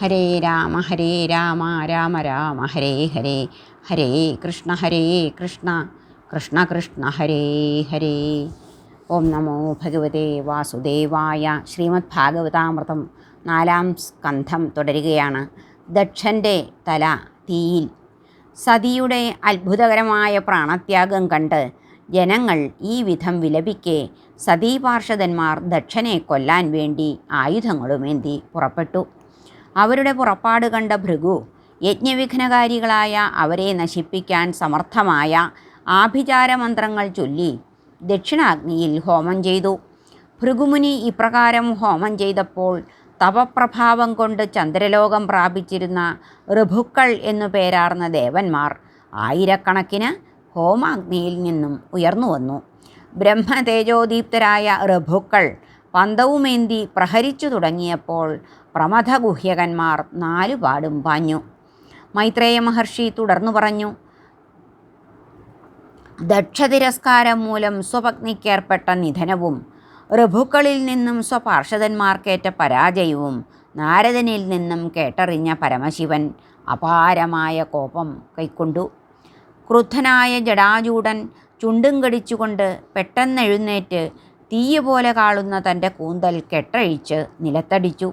ഹരേ രാമ ഹരേ രാമ രാമ രാമ ഹരേ ഹരേ ഹരേ കൃഷ്ണ ഹരേ കൃഷ്ണ കൃഷ്ണ കൃഷ്ണ ഹരേ ഹരേ. ഓം നമോ ഭഗവതേ വാസുദേവായ ശ്രീമദ് ഭാഗവതാമൃതം നാലാം സ്കന്ധം തുടരുകയാണ്. ദക്ഷന്റെ തല തീയിൽ. സതിയുടെ അത്ഭുതകരമായ പ്രാണത്യാഗം കണ്ട് ജനങ്ങൾ ഈ വിധം വിലപിക്കെ സതീപാർഷദന്മാർ ദക്ഷനെ കൊല്ലാൻ വേണ്ടി ആയുധങ്ങളുമേന്തി പുറപ്പെട്ടു. അവരുടെ പുറപ്പാട് കണ്ട ഭൃഗു യജ്ഞവിഘ്നകാരികളായ അവരെ നശിപ്പിക്കാൻ സമർത്ഥമായ ആഭിചാരമന്ത്രങ്ങൾ ചൊല്ലി ദക്ഷിണാഗ്നിയിൽ ഹോമം ചെയ്തു. ഭൃഗുമുനി ഇപ്രകാരം ഹോമം ചെയ്തപ്പോൾ തപപ്രഭാവം കൊണ്ട് ചന്ദ്രലോകം പ്രാപിച്ചിരുന്ന ഋഭുക്കൾ എന്നു പേരാർന്ന ദേവന്മാർ ആയിരക്കണക്കിന് ഹോമാഗ്നിയിൽ നിന്നും ഉയർന്നു വന്നു. ബ്രഹ്മതേജോദീപ്തരായ ഋഭുക്കൾ പന്തവുമേന്തി പ്രഹരിച്ചു തുടങ്ങിയപ്പോൾ പ്രമഥഗുഹ്യകന്മാർ നാലുപാടും പാഞ്ഞു. മൈത്രേയ മഹർഷി തുടർന്നു പറഞ്ഞു ദക്ഷതിരസ്കാരം മൂലം സ്വപത്നിക്കേർപ്പെട്ട നിധനവും ഋഭുക്കളിൽ നിന്നും സ്വപാർഷദന്മാർക്കേറ്റ പരാജയവും നാരദനിൽ നിന്നും കേട്ടറിഞ്ഞ പരമശിവൻ അപാരമായ കോപം കൈക്കൊണ്ടു. ക്രുദ്ധനായ ജടാജൂടൻ ചുണ്ടും കടിച്ചുകൊണ്ട് പെട്ടെന്നെഴുന്നേറ്റ് തീയ പോലെ കാളുന്ന തന്റെ കൂന്തൽ കെട്ടഴിച്ച് നിലത്തടിച്ചു.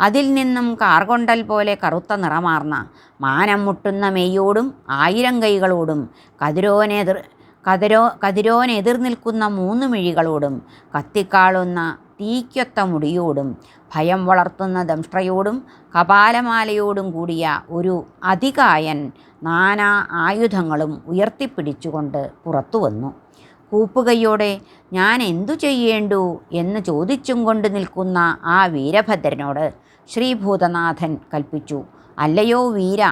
അതിൽ നിന്നും കാർകൊണ്ടൽ പോലെ കറുത്ത നിറമാർന്ന മാനം മുട്ടുന്ന മെയ്യോടും ആയിരം കൈകളോടും കതിരോനെതിർ കതിരോ കതിരോനെതിർ നിൽക്കുന്ന മൂന്ന് മിഴികളോടും കത്തിക്കാളുന്ന തീക്കൊത്ത മുടിയോടും ഭയം വളർത്തുന്ന ദംഷ്ട്രയോടും കപാലമാലയോടും കൂടിയ ഒരു അധികായൻ നാനാ ആയുധങ്ങളും ഉയർത്തിപ്പിടിച്ചുകൊണ്ട് പുറത്തു വന്നു. കൂപ്പുകയ്യോടെ ഞാൻ എന്തു ചെയ്യേണ്ടു? എന്ന് ചോദിച്ചും കൊണ്ട് നിൽക്കുന്ന ആ വീരഭദ്രനോട് ശ്രീഭൂതനാഥൻ കൽപ്പിച്ചു. അല്ലയോ വീര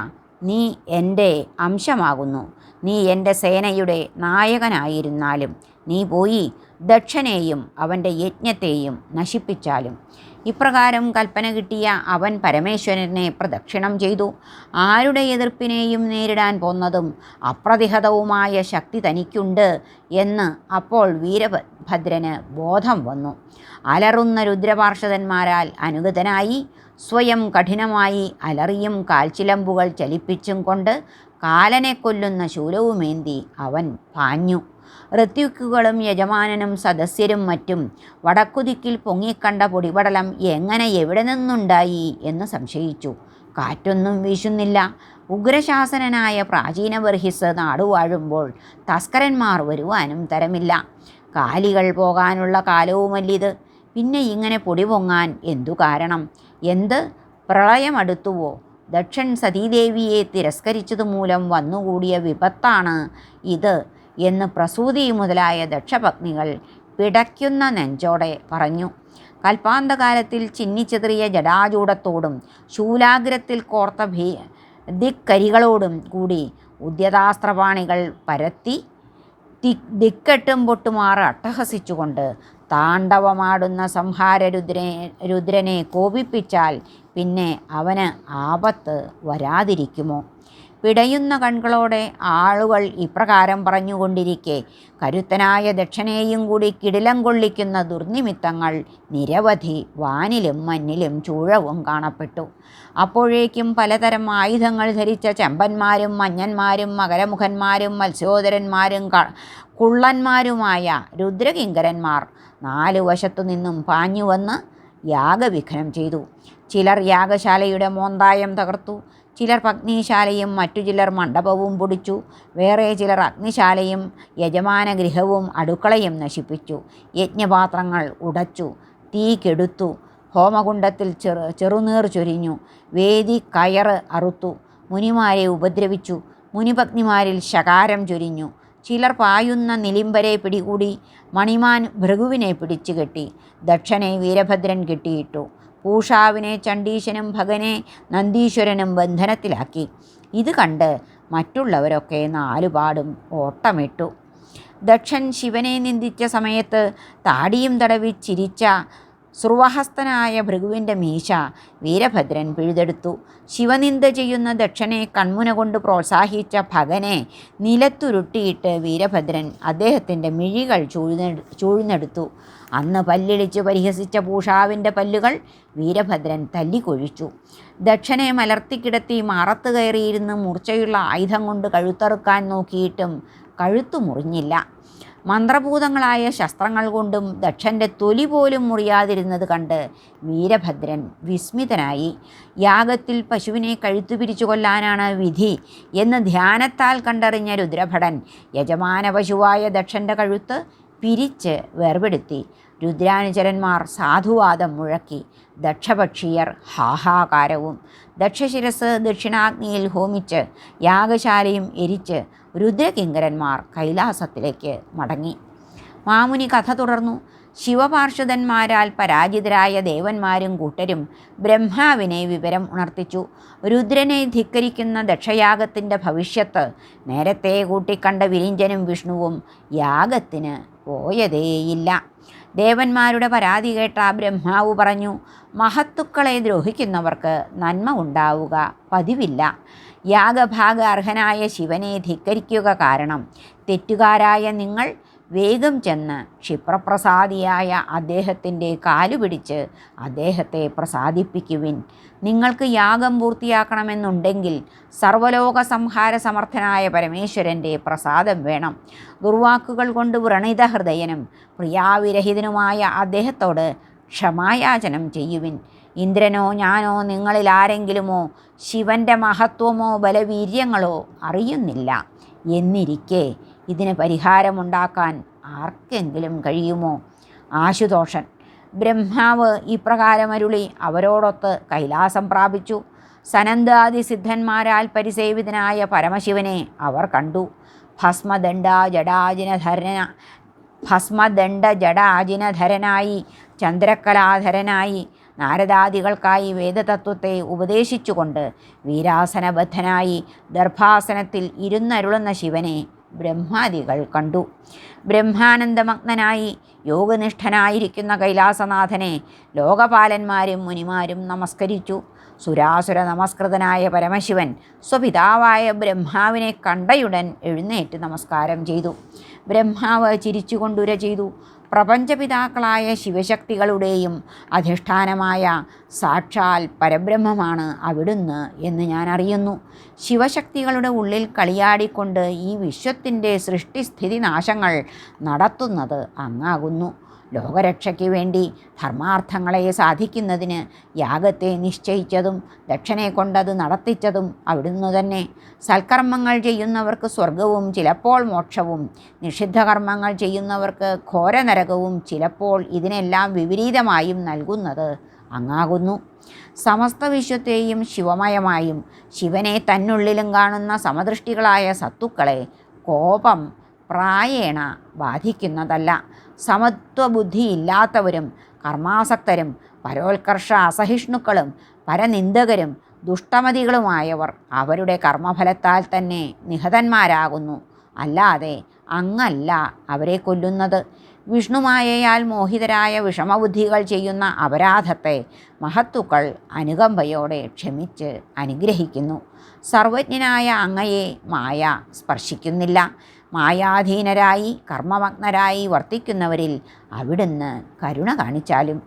നീ എന്റെ അംശമാകുന്നു. നീ എന്റെ സേനയുടെ നായകനായിരുന്നാലും നീ പോയി ദക്ഷനെയും അവന്റെ യജ്ഞത്തെയും നശിപ്പിച്ചാലും. ഇപ്രകാരം കൽപ്പന കിട്ടിയ അവൻ പരമേശ്വരനെ പ്രദക്ഷിണം ചെയ്തു. ആരുടെ എതിർപ്പിനെയും നേരിടാൻ പോന്നതും അപ്രതിഹതവുമായ ശക്തി തനിക്കുണ്ട് എന്ന് അപ്പോൾ വീരഭദ്രന് ബോധം വന്നു. അലറുന്ന രുദ്രപാർഷദന്മാരാൽ അനുഗതനായി. സ്വയം കഠിനമായി അലറിയും കാൽച്ചിലമ്പുകൾ ചലിപ്പിച്ചും കൊണ്ട് കാലനെ കൊല്ലുന്ന ശൂലവുമേന്തി അവൻ പാഞ്ഞു. ഋത്വിക്കുകളും യജമാനനും സദസ്യരും മറ്റും വടക്കുദിക്കിൽ പൊങ്ങിക്കണ്ട പൊടിപടലം എങ്ങനെ എവിടെ നിന്നുണ്ടായി എന്ന് സംശയിച്ചു. കാറ്റൊന്നും വീശുന്നില്ല. ഉഗ്രശാസനനായ പ്രാചീന ബർഹിസ് നാടുവാഴുമ്പോൾ തസ്കരന്മാർ വരുവാനും തരമില്ല. കാലികൾ പോകാനുള്ള കാലവുമല്ലിത്. പിന്നെ ഇങ്ങനെ പൊടി പൊങ്ങാൻ എന്തു കാരണം? എന്ത് പ്രളയമടുത്തുവോ? ദക്ഷൻ സതീദേവിയെ തിരസ്കരിച്ചതുമൂലം വന്നുകൂടിയ വിപത്താണ് ഇത് എന്ന് പ്രസൂതി മുതലായ ദക്ഷപത്നികൾ പിടയ്ക്കുന്ന നെഞ്ചോടെ പറഞ്ഞു. കൽപ്പാന്തകാലത്തിൽ ചിന്നിച്ചെറിയ ജടാചൂടത്തോടും ശൂലാഗ്രത്തിൽ കോർത്ത ഭീ ദിക്കരികളോടും കൂടി ഉദ്യതാസ്ത്രപാണികൾ പരത്തി ദിക്കെട്ടും പൊട്ടുമാറ് അട്ടഹസിച്ചുകൊണ്ട് താണ്ഡവമാടുന്ന സംഹാരരുദ്രനെ രുദ്രനെ കോപിപ്പിച്ചാൽ പിന്നെ അവന് ആപത്ത് വരാതിരിക്കുമോ? പിടയുന്ന കൺകളോടെ ആളുകൾ ഇപ്രകാരം പറഞ്ഞുകൊണ്ടിരിക്കെ. കരുത്തനായ ദക്ഷനെയും കൂടി കിടിലം കൊള്ളിക്കുന്ന ദുർനിമിത്തങ്ങൾ നിരവധി വാനിലും മഞ്ഞിലും ചൂഴവും കാണപ്പെട്ടു. അപ്പോഴേക്കും പലതരം ആയുധങ്ങൾ ധരിച്ച ചെമ്പന്മാരും മഞ്ഞന്മാരും മകരമുഖന്മാരും മത്സ്യോദരന്മാരും കുള്ളന്മാരുമായ രുദ്രകിങ്കരന്മാർ നാലു വശത്തു നിന്നും പാഞ്ഞു വന്ന് യാഗവിഘ്നം ചെയ്തു. ചിലർ യാഗശാലയുടെ മോന്തായം തകർത്തു. ചിലർ പഗ്നിശാലയും മറ്റു ചിലർ മണ്ഡപവും പൊടിച്ചു. വേറെ ചിലർ അഗ്നിശാലയും യജമാന ഗൃഹവും അടുക്കളയും നശിപ്പിച്ചു. യജ്ഞപാത്രങ്ങൾ ഉടച്ചു. തീ കെടുത്തു. ഹോമകുണ്ടത്തിൽ ചെറു ചെറുനീർ ചൊരിഞ്ഞു. വേദി കയറ് അറുത്തു. മുനിമാരെ ഉപദ്രവിച്ചു. മുനിപത്നിമാരിൽ ശകാരം ചൊരിഞ്ഞു. ചിലർ പായുന്ന നിലിംബരെ പിടികൂടി മണിമാൻ ഭൃഗുവിനെ പിടിച്ചു കെട്ടി ദക്ഷനെ വീരഭദ്രൻ കെട്ടിയിട്ടു. പൂഷാവിനെ ചണ്ടീശനും ഭഗനെ നന്ദീശ്വരനും ബന്ധനത്തിലാക്കി. ഇത് കണ്ട് മറ്റുള്ളവരൊക്കെ നാലുപാടും ഓട്ടമിട്ടു. ദക്ഷൻ ശിവനെ നിന്ദിച്ച സമയത്ത് താടിയും തടവി ചിരിച്ച സുർവഹസ്തനായ ഭൃഗുവിന്റെ മീശ വീരഭദ്രൻ പിഴുതെടുത്തു. ശിവനിന്ദ ചെയ്യുന്ന ദക്ഷനെ കൺമുന കൊണ്ട് പ്രോത്സാഹിച്ച ഭഗനെ നിലത്തുരുട്ടിയിട്ട് വീരഭദ്രൻ അദ്ദേഹത്തിന്റെ മിഴികൾ ചൂഴ്ന്നെ ചൂഴ്ന്നെടുത്തു. അന്ന് പല്ലിളിച്ച് പരിഹസിച്ച പൂഷാവിന്റെ പല്ലുകൾ വീരഭദ്രൻ തല്ലിക്കൊഴിച്ചു. ദക്ഷനെ മലർത്തിക്കിടത്തി മാറത്ത് കയറിയിരുന്ന് മൂർച്ചയുള്ള ആയുധം കൊണ്ട് കഴുത്തറുക്കാൻ നോക്കിയിട്ടും കഴുത്തു മുറിഞ്ഞില്ല. മന്ത്രഭൂതങ്ങളായ ശസ്ത്രങ്ങൾ കൊണ്ടും ദക്ഷന്റെ തൊലി പോലും മുറിയാതിരുന്നത് കണ്ട് വീരഭദ്രൻ വിസ്മിതനായി യാഗത്തിൽ പശുവിനെ കഴുത്തു പിരിച്ചു കൊല്ലാനാണ് വിധി എന്ന് ധ്യാനത്താൽ കണ്ടറിഞ്ഞ രുദ്രഭടൻ യജമാന പശുവായ ദക്ഷന്റെ കഴുത്ത് പിരിച്ച് വേർപെടുത്തി. രുദ്രാനുചരന്മാർ സാധുവാദം മുഴക്കി. ദക്ഷപക്ഷീയർ ഹാഹാകാരവും. ദക്ഷശിരസ് ദക്ഷിണാഗ്നിയിൽ ഹോമിച്ച് യാഗശാലയും എരിച്ച് രുദ്രകിങ്കരന്മാർ കൈലാസത്തിലേക്ക് മടങ്ങി. മാമുനി കഥ തുടർന്നു. ശിവപാർഷദന്മാരാൽ പരാജിതരായ ദേവന്മാരും കൂട്ടരും ബ്രഹ്മാവിനെ വിവരം ഉണർത്തിച്ചു. രുദ്രനെ ധിക്കരിക്കുന്ന ദക്ഷയാഗത്തിന്റെ ഭവിഷ്യത്ത് നേരത്തെ കൂട്ടിക്കണ്ട വിരിഞ്ചനും വിഷ്ണുവും യാഗത്തിന് പോയതേയില്ല. ദേവന്മാരുടെ പരാതി കേട്ട ബ്രഹ്മാവ് പറഞ്ഞു മഹത്തുക്കളെ ദ്രോഹിക്കുന്നവർക്ക് നന്മ ഉണ്ടാവുക പതിവില്ല. യാഗഭാഗ അർഹനായ ശിവനെ ധിക്കരിക്കുക കാരണം തെറ്റുകാരായ നിങ്ങൾ വേഗം ചെന്ന് ക്ഷിപ്രപ്രസാദിയായ അദ്ദേഹത്തിന്റെ കാലുപിടിച്ച് അദ്ദേഹത്തെ പ്രസാദിപ്പിക്കുവിൻ. നിങ്ങൾക്ക് യാഗം പൂർത്തിയാക്കണമെന്നുണ്ടെങ്കിൽ സർവലോക സംഹാര സമർത്ഥനായ പരമേശ്വരന്റെ പ്രസാദം വേണം. ദുർവാക്കുകൾ കൊണ്ട് വ്രണിത ഹൃദയനും പ്രിയാവിരഹിതനുമായ അദ്ദേഹത്തോട് ക്ഷമായാചനം ചെയ്യുവിൻ. ഇന്ദ്രനോ ഞാനോ നിങ്ങളിൽ ആരെങ്കിലുമോ ശിവന്റെ മഹത്വമോ ബലവീര്യങ്ങളോ അറിയുന്നില്ല. എന്നിരിക്കെ ഇതിന് പരിഹാരമുണ്ടാക്കാൻ ആർക്കെങ്കിലും കഴിയുമോ? ആശുതോഷൻ. ബ്രഹ്മാവ് ഇപ്രകാരം അരുളി അവരോടൊത്ത് കൈലാസം പ്രാപിച്ചു. സനന്ദാദി സിദ്ധന്മാരാൽ പരിസേവിതനായ പരമശിവനെ അവർ കണ്ടു. ഭസ്മദണ്ഡ ജഡാജിനധരന ഭസ്മദണ്ഡ ജഡാജിനധരനായി ചന്ദ്രക്കലാധരനായി നാരദാദികൾക്കായി വേദതത്വത്തെ ഉപദേശിച്ചുകൊണ്ട് വീരാസനബദ്ധനായി ദർഭാസനത്തിൽ ഇരുന്നരുളുന്ന ശിവനെ ബ്രഹ്മാദികൾ കണ്ടു. ബ്രഹ്മാനന്ദമഗ്നനായി യോഗനിഷ്ഠനായിരിക്കുന്ന കൈലാസനാഥനെ ലോകപാലന്മാരും മുനിമാരും നമസ്കരിച്ചു. സുരാസുര നമസ്കൃതനായ പരമശിവൻ സ്വപിതാവായ ബ്രഹ്മാവിനെ കണ്ടയുടൻ എഴുന്നേറ്റ് നമസ്കാരം ചെയ്തു. ബ്രഹ്മാവ് ചിരിച്ചുകൊണ്ടുര ചെയ്തു. പ്രപഞ്ചപിതാക്കളായ ശിവശക്തികളുടെയും അധിഷ്ഠാനമായ സാക്ഷാൽ പരബ്രഹ്മമാണ് അവിടുന്ന് എന്ന് ഞാൻ അറിയുന്നു. ശിവശക്തികളുടെ ഉള്ളിൽ കളിയാടിക്കൊണ്ട് ഈ വിശ്വത്തിന്റെ സൃഷ്ടിസ്ഥിതി നാശങ്ങൾ നടത്തുന്നത് അങ്ങാകുന്നു. ലോകരക്ഷയ്ക്ക് വേണ്ടി ധർമാർത്ഥങ്ങളെ സാധിക്കുന്നതിന് യാഗത്തെ നിശ്ചയിച്ചതും ദക്ഷനെ കൊണ്ടത് നടത്തിച്ചതും അവിടുന്ന് തന്നെ. സൽക്കർമ്മങ്ങൾ ചെയ്യുന്നവർക്ക് സ്വർഗവും ചിലപ്പോൾ മോക്ഷവും. നിഷിദ്ധകർമ്മങ്ങൾ ചെയ്യുന്നവർക്ക് ഘോരനരകവും ചിലപ്പോൾ ഇതിനെല്ലാം വിപരീതമായും നൽകുന്നത് അങ്ങാകുന്നു. സമസ്ത വിശ്വത്തെയും ശിവമയമായും ശിവനെ തന്നുള്ളിലും കാണുന്ന സമദൃഷ്ടികളായ സത്തുക്കളെ കോപം പ്രായേണ ബാധിക്കുന്നതല്ല. സമത്വബുദ്ധിയില്ലാത്തവരും കർമാസക്തരും പരോത്കർഷ അസഹിഷ്ണുക്കളും പരനിന്ദകരും ദുഷ്ടമതികളുമായവർ അവരുടെ കർമ്മഫലത്താൽ തന്നെ നിഹതന്മാരാകുന്നു. അല്ലാതെ അങ്ങല്ല അവരെ കൊല്ലുന്നത്. വിഷ്ണുമായയാൽ മോഹിതരായ വിഷമബുദ്ധികൾ ചെയ്യുന്ന അപരാധത്തെ മഹത്തുക്കൾ അനുകമ്പയോടെ ക്ഷമിച്ച് അനുഗ്രഹിക്കുന്നു. സർവജ്ഞനായ അങ്ങയെ മായ സ്പർശിക്കുന്നില്ല. മായാധീനരായി കർമ്മമഗ്നരായി വർത്തിക്കുന്നവരിൽ അവിടുന്ന് കരുണ കാണിച്ചാലും.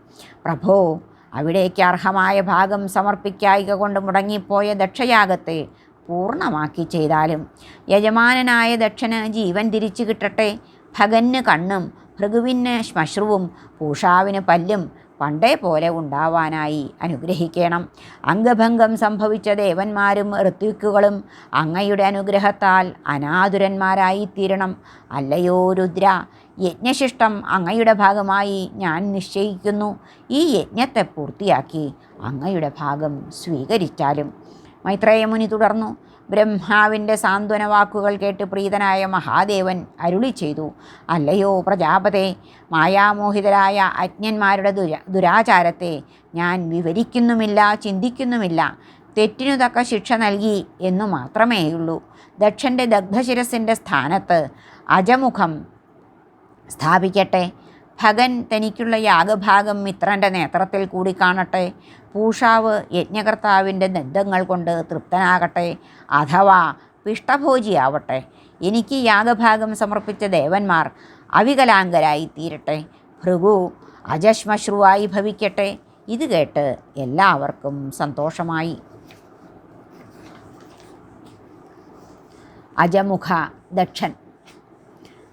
പ്രഭോ അവിടേക്ക് അർഹമായ ഭാഗം സമർപ്പിക്കായിക കൊണ്ട് മുടങ്ങിപ്പോയ ദക്ഷയാഗത്തെ പൂർണമാക്കി ചെയ്താലും. യജമാനനായ ദക്ഷന് ജീവൻ തിരിച്ചു കിട്ടട്ടെ. ഭഗന് കണ്ണും ഭൃഗുവിന് ശ്മശ്രുവും പൂഷാവിന് പല്ലും പണ്ടേ പോലെ ഉണ്ടാവാനായി അനുഗ്രഹിക്കണം. അംഗഭംഗം സംഭവിച്ച ദേവന്മാരും ഋത്വിക്കുകളും അങ്ങയുടെ അനുഗ്രഹത്താൽ അനാതുരന്മാരായിത്തീരണം. അല്ലയോ രുദ്ര യജ്ഞശിഷ്ടം അങ്ങയുടെ ഭാഗമായി ഞാൻ നിശ്ചയിക്കുന്നു. ഈ യജ്ഞത്തെ പൂർത്തിയാക്കി അങ്ങയുടെ ഭാഗം സ്വീകരിച്ചാലും. മൈത്രേയമുനി തുടർന്നു ബ്രഹ്മാവിന്റെ സാന്ത്വന വാക്കുകൾ കേട്ട് പ്രീതനായ മഹാദേവൻ അരുളി ചെയ്തു. അല്ലയോ പ്രജാപതെ മായാമോഹിതരായ അജ്ഞന്മാരുടെ ദുര ദുരാചാരത്തെ ഞാൻ വിവരിക്കുന്നുമില്ല ചിന്തിക്കുന്നുമില്ല. തെറ്റിനു തക്ക ശിക്ഷ നൽകി എന്നു മാത്രമേയുള്ളൂ. ദക്ഷന്റെ ദഗ്ധശിരസിന്റെ സ്ഥാനത്ത് അജമുഖം സ്ഥാപിക്കട്ടെ. ഭഗൻ തനിക്കുള്ള യാഗഭാഗം മിത്രന്റെ നേത്രത്തിൽ കൂടി കാണട്ടെ. പൂഷാവ് യജ്ഞകർത്താവിന്റെ ദന്തങ്ങൾ കൊണ്ട് തൃപ്തനാകട്ടെ. അഥവാ പിഷ്ടഭോജിയാവട്ടെ. എനിക്ക് യാഗഭാഗം സമർപ്പിച്ച ദേവന്മാർ അവികലാംഗരായി തീരട്ടെ. ഭൃഗു അജശ്മശ്രുവായി ഭവിക്കട്ടെ. ഇത് കേട്ട് എല്ലാവർക്കും സന്തോഷമായി. അജമുഖ ദക്ഷൻ.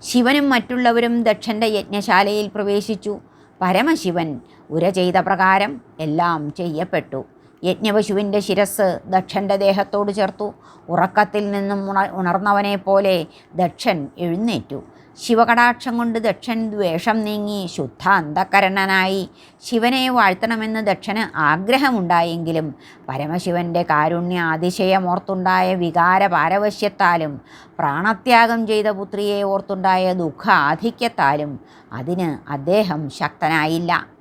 ശിവനും മറ്റുള്ളവരും ദക്ഷന്റെ യജ്ഞശാലയിൽ പ്രവേശിച്ചു. പരമശിവൻ ഉര ചെയ്ത പ്രകാരം എല്ലാം ചെയ്യപ്പെട്ടു. യജ്ഞപശുവിന്റെ ശിരസ് ദക്ഷന്റെ ദേഹത്തോട് ചേർത്തു. ഉറക്കത്തിൽ നിന്നും ഉണ ഉണർന്നവനെ പോലെ ദക്ഷൻ എഴുന്നേറ്റു. ശിവകടാക്ഷം കൊണ്ട് ദക്ഷൻ ദ്വേഷം നീങ്ങി ശുദ്ധ അന്ധകരണനായി ശിവനെ വാഴ്ത്തണമെന്ന് ദക്ഷന് ആഗ്രഹമുണ്ടായെങ്കിലും പരമശിവന്റെ കാരുണ്യ അതിശയമോർത്തുണ്ടായ വികാര പാരവശ്യത്താലും പ്രാണത്യാഗം ചെയ്ത പുത്രിയെ ഓർത്തുണ്ടായ ദുഃഖ ആധിക്യത്താലും അതിന് അദ്ദേഹം ശക്തനായില്ല.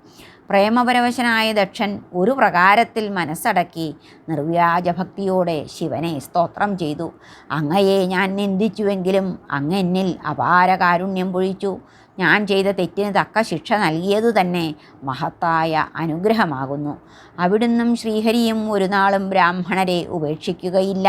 പ്രേമപരവശനായ ദക്ഷൻ ഒരു പ്രകാരത്തിൽ മനസ്സടക്കി നിർവ്യാജഭക്തിയോടെ ശിവനെ സ്തോത്രം ചെയ്തു. അങ്ങയെ ഞാൻ നിന്ദിച്ചുവെങ്കിലും അങ്ങെന്നിൽ അപാര കാരുണ്യം പൊഴിച്ചു. ഞാൻ ചെയ്ത തെറ്റിന് തക്ക ശിക്ഷ നൽകിയതു തന്നെ മഹത്തായ അനുഗ്രഹമാകുന്നു. അവിടുന്നും ശ്രീഹരിയും ഒരു നാളും ബ്രാഹ്മണരെ ഉപേക്ഷിക്കുകയില്ല.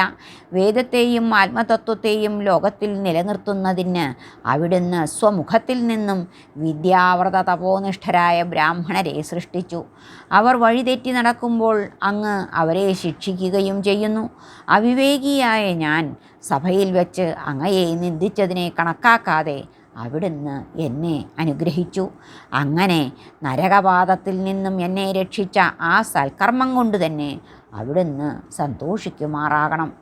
വേദത്തെയും ആത്മതത്വത്തെയും ലോകത്തിൽ നിലനിർത്തുന്നതിന് അവിടുന്ന് സ്വമുഖത്തിൽ നിന്നും വിദ്യാവ്രത തപോനിഷ്ഠരായ ബ്രാഹ്മണരെ സൃഷ്ടിച്ചു. അവർ വഴിതെറ്റി നടക്കുമ്പോൾ അങ്ങ് അവരെ ശിക്ഷിക്കുകയും ചെയ്യുന്നു. അവിവേകിയായ ഞാൻ സഭയിൽ വെച്ച് അങ്ങയെ നിന്ദിച്ചതിനെ കണക്കാക്കാതെ അവിടുന്ന് എന്നെ അനുഗ്രഹിച്ചു. അങ്ങനെ നരകപാതത്തിൽ നിന്നും എന്നെ രക്ഷിച്ച ആ സൽക്കർമ്മം കൊണ്ട് തന്നെ അവിടുന്ന് സന്തോഷിക്കുമാറാകണം.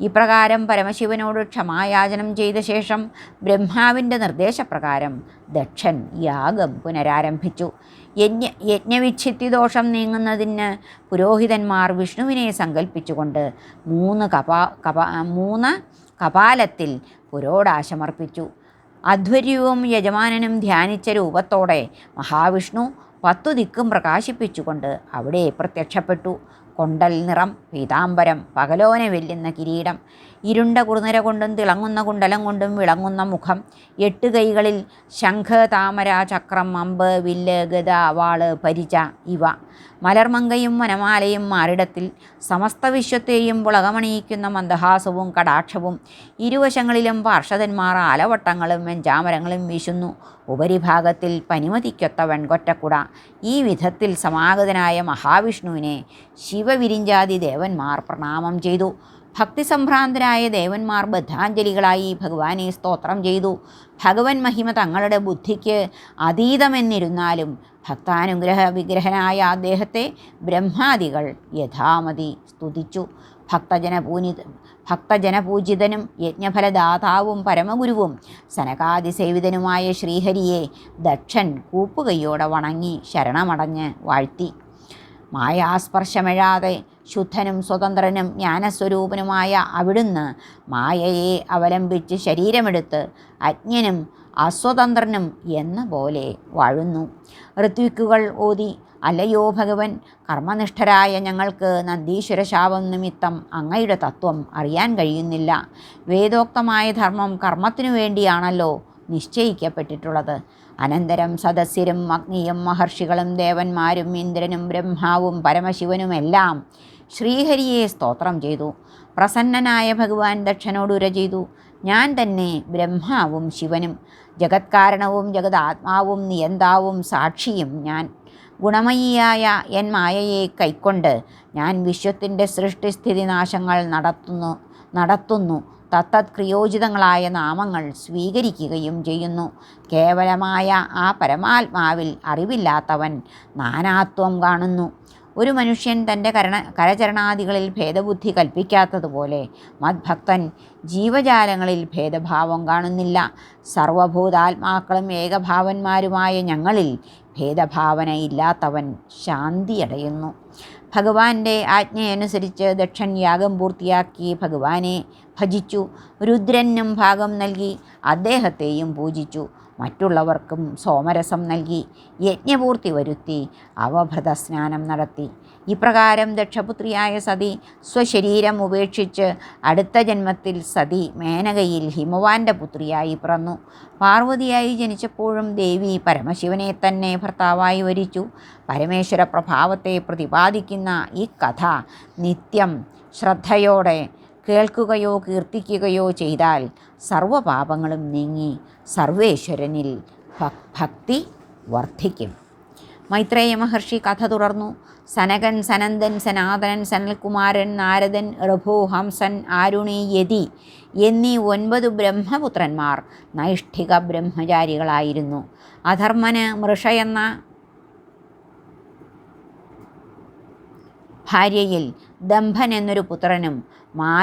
ഇപ്രകാരം പരമശിവനോട് ക്ഷമായാചനം ചെയ്ത ശേഷം ബ്രഹ്മാവിന്റെ നിർദ്ദേശപ്രകാരം ദക്ഷൻ യാഗം പുനരാരംഭിച്ചു. യജ്ഞ യജ്ഞവിച്ഛിത്തി ദോഷം നീങ്ങുന്നതിന് പുരോഹിതന്മാർ വിഷ്ണുവിനെ സങ്കല്പിച്ചുകൊണ്ട് മൂന്ന് കപാ കപാ മൂന്ന് കപാലത്തിൽ പുരോടാശമർപ്പിച്ചു. അധ്വര്യവും യജമാനനും ധ്യാനിച്ച രൂപത്തോടെ മഹാവിഷ്ണു പത്തു ദിക്കും പ്രകാശിപ്പിച്ചുകൊണ്ട് അവിടെ പ്രത്യക്ഷപ്പെട്ടു. കൊണ്ടൽ നിറം പീതാംബരം പകലോനെ വെല്ലുന്ന കിരീടം ഇരുണ്ട കുറുനിര കൊണ്ടും തിളങ്ങുന്ന കുണ്ടലം കൊണ്ടും വിളങ്ങുന്ന മുഖം. എട്ട് കൈകളിൽ ശംഖ് താമര ചക്രം അമ്പ് വില്ല് ഗത വാൾ പരിച ഇവ. മലർമങ്കയും വനമാലയും മാറിടത്തിൽ സമസ്ത വിശ്വത്തെയും പുളകമണിയിക്കുന്ന മന്ദഹാസവും കടാക്ഷവും ഇരുവശങ്ങളിലും പാർഷദന്മാർ ആലവട്ടങ്ങളും വെഞ്ചാമരങ്ങളും വീശുന്നു. ഉപരിഭാഗത്തിൽ പനിമതിക്കൊത്ത വെൺകൊറ്റക്കുട. ഈ വിധത്തിൽ സമാഗതനായ മഹാവിഷ്ണുവിനെ ശിവവിരിഞ്ചാതി ദേവന്മാർ പ്രണാമം ചെയ്തു. ഭക്തിസംഭ്രാന്തരായ ദേവന്മാർ ബദ്ധാഞ്ജലികളായി ഭഗവാനെ സ്തോത്രം ചെയ്തു. ഭഗവൻ മഹിമ തങ്ങളുടെ ബുദ്ധിക്ക് അതീതമെന്നിരുന്നാലും ഭക്താനുഗ്രഹ വിഗ്രഹനായ അദ്ദേഹത്തെ ബ്രഹ്മാദികൾ യഥാമതി സ്തുതിച്ചു. ഭക്തജനപൂനി ഭക്തജനപൂജിതനും യജ്ഞഫലദാതാവും പരമഗുരുവും സനകാതിസേവിതനുമായ ശ്രീഹരിയെ ദക്ഷൻ കൂപ്പുകയ്യോടെ വണങ്ങി ശരണമടഞ്ഞ് വാഴ്ത്തി. മായാസ്പർശമെഴാതെ ശുദ്ധനും സ്വതന്ത്രനും ജ്ഞാനസ്വരൂപനുമായ അവിടുന്ന് മായയെ അവലംബിച്ച് ശരീരമെടുത്ത് അജ്ഞനും അസ്വതന്ത്രനും എന്ന പോലെ വാഴുന്നു. ഋത്വിക്കുകൾ ഓതി അല്ലയോ ഭഗവൻ കർമ്മനിഷ്ഠരായ ഞങ്ങൾക്ക് നന്ദീശ്വര ശാപം നിമിത്തം അങ്ങയുടെ തത്വം അറിയാൻ കഴിയുന്നില്ല. വേദോക്തമായ ധർമ്മം കർമ്മത്തിനു വേണ്ടിയാണല്ലോ നിശ്ചയിക്കപ്പെട്ടിട്ടുള്ളത്. അനന്തരം സദസ്യരും അഗ്നിയും മഹർഷികളും ദേവന്മാരും ഇന്ദ്രനും ബ്രഹ്മാവും പരമശിവനുമെല്ലാം ശ്രീഹരിയെ സ്തോത്രം ചെയ്തു. പ്രസന്നനായ ഭഗവാൻ ദക്ഷനോടുര ചെയ്തു. ഞാൻ തന്നെ ബ്രഹ്മാവും ശിവനും ജഗത്കാരണവും ജഗതാത്മാവും നിയന്താവും സാക്ഷിയും ഞാൻ. ഗുണമയിയായ എൻ മായയെ കൈക്കൊണ്ട് ഞാൻ വിശ്വത്തിന്റെ സൃഷ്ടിസ്ഥിതി നാശങ്ങൾ നടത്തുന്നു നടത്തുന്നു. തത്തത് ക്രിയോചിതങ്ങളായ നാമങ്ങൾ സ്വീകരിക്കുകയും ചെയ്യുന്നു. കേവലമായ ആ പരമാത്മാവിൽ അറിവില്ലാത്തവൻ നാനാത്വം കാണുന്നു. ഒരു മനുഷ്യൻ തന്റെ കരണ കരചരണാദികളിൽ ഭേദബുദ്ധി കൽപ്പിക്കാത്തതുപോലെ മദ്ഭക്തൻ ജീവജാലങ്ങളിൽ ഭേദഭാവം കാണുന്നില്ല. സർവഭൂതാത്മാക്കളും ഏകഭാവന്മാരുമായ ഞങ്ങളിൽ ഭേദഭാവന ഇല്ലാത്തവൻ ശാന്തിയടയുന്നു. ഭഗവാന്റെ ആജ്ഞയനുസരിച്ച് ദക്ഷൻ യാഗം പൂർത്തിയാക്കി ഭഗവാനെ ഭജിച്ചു. രുദ്രനും ഭാഗം നൽകി അദ്ദേഹത്തെയും പൂജിച്ചു. മറ്റുള്ളവർക്കും സോമരസം നൽകി യജ്ഞപൂർത്തി വരുത്തി അവഭൃത സ്നാനം നടത്തി. ഇപ്രകാരം ദക്ഷപുത്രിയായ സതി സ്വശരീരം ഉപേക്ഷിച്ച് അടുത്ത ജന്മത്തിൽ സതി മേനകയിൽ ഹിമവാന്റെ പുത്രിയായി പിറന്നു. പാർവതിയായി ജനിച്ചപ്പോഴും ദേവി പരമശിവനെ തന്നെ ഭർത്താവായി വരിച്ചു. പരമേശ്വര പ്രഭാവത്തെ പ്രതിപാദിക്കുന്ന ഈ കഥ നിത്യം ശ്രദ്ധയോടെ കേൾക്കുകയോ കീർത്തിക്കുകയോ ചെയ്താൽ സർവപാപങ്ങളും നീങ്ങി സർവേശ്വരനിൽ ഭക്തി വർദ്ധിക്കും. മൈത്രേയ മഹർഷി കഥ തുടർന്നു. സനകൻ സനന്ദൻ സനാതനൻ സനൽകുമാരൻ നാരദൻ ഋഭു ഹംസൻ ആരുണി യതി എന്നീ ഒൻപത് ബ്രഹ്മപുത്രന്മാർ നൈഷ്ഠിക ബ്രഹ്മചാരികളായിരുന്നു. അധർമ്മന് മൃഷ എന്ന ഭാര്യയിൽ ദംഭൻ എന്നൊരു പുത്രനും മാ